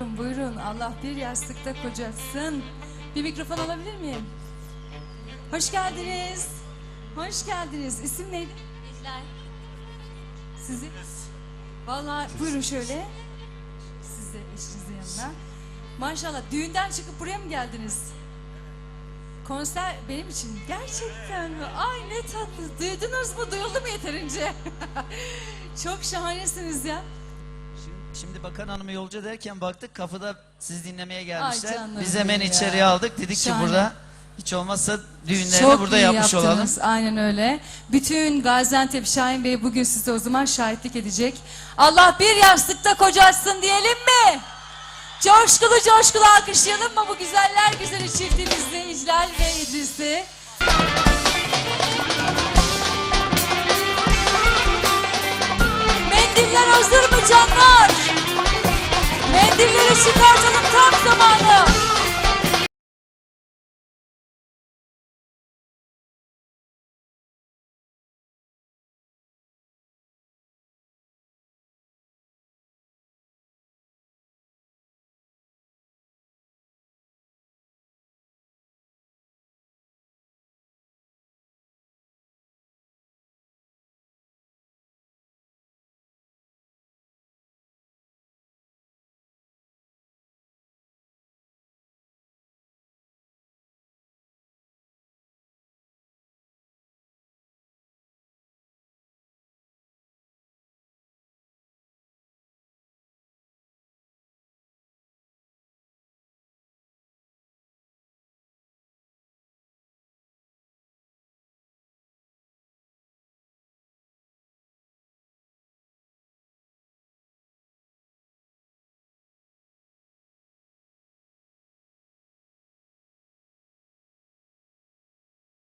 Buyurun Allah bir yastıkta kocatsın. Bir mikrofon alabilir miyim? Hoş geldiniz. Hoş geldiniz. İsim neydi? İhlal. Sizi? Vallahi buyurun şöyle. Siz de eşinizin yanına. Maşallah düğünden çıkıp buraya mı geldiniz? Konser benim için gerçekten mi? Ay ne tatlı. Duydunuz mu? Duyuldu mu yeterince? Çok şahanesiniz ya. Şimdi, bakan hanımı yolcu derken baktık kapıda siz dinlemeye gelmişler. Biz hemen ya. içeriye aldık. Dedik Şahane. ki burada hiç olmazsa düğünlerini Çok burada yapmış yaptınız. olalım. Aynen öyle. Bütün Gaziantep Şahin Bey bugün size o zaman şahitlik edecek. Allah bir yastıkta kocatsın diyelim mi? Coşkulu coşkulu alkışlayalım mı bu güzeller güzeli çiftimizi İclal ve İdris'i? Hazır mı canlar?